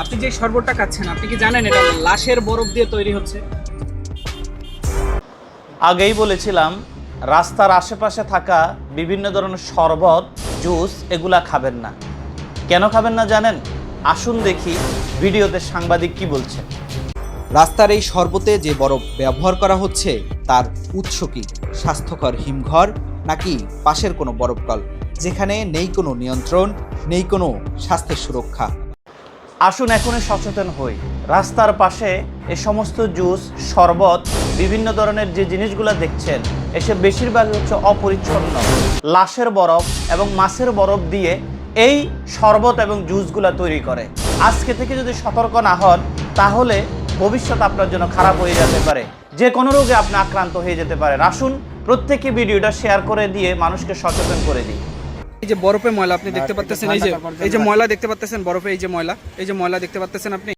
আপনি যে শরবতটা খাচ্ছেন আপনি কি জানেন এটা লাশের বরফ দিয়ে তৈরি হচ্ছে? আগেই বলেছিলাম রাস্তার আশেপাশে থাকা বিভিন্ন ধরনের শরবত জুস এগুলা খাবেন না। কেন খাবেন না জানেন? আসুন দেখি ভিডিওতে সাংবাদিক কি বলছে। রাস্তার এই শরবতে যে বরফ ব্যবহার করা হচ্ছে তার উৎস কি? স্বাস্থ্যকর হিমঘর নাকি পাশের কোনো বরফকল যেখানে নেই কোনো নিয়ন্ত্রণ নেই কোনো স্বাস্থ্যের সুরক্ষা? আসুন এখনই সচেতন হই। রাস্তার পাশে এ সমস্ত জুস, শরবত, বিভিন্ন ধরনের যে জিনিসগুলো দেখছেন, এসে বেশিরভাগই হচ্ছে অপরিচ্ছন্ন। লাশের বরফ এবং মাছের বরফ দিয়ে এই শরবত এবং জুসগুলা তৈরি করে। আজকে থেকে যদি সতর্ক না হন, তাহলে ভবিষ্যৎ আপনার জন্য খারাপ হয়ে যেতে পারে। যে কোনো রোগে আপনি আক্রান্ত হয়ে যেতে পারেন। আসুন প্রত্যেকে ভিডিওটা শেয়ার করে দিয়ে মানুষকে সচেতন করে দিই। এই যে বরফে ময়লা আপনি দেখতে পাচ্ছেন এই যে এই যে ময়লা দেখতে পাচ্ছেন বরফে এই যে ময়লা এই যে ময়লা দেখতে পাচ্ছেন আপনি?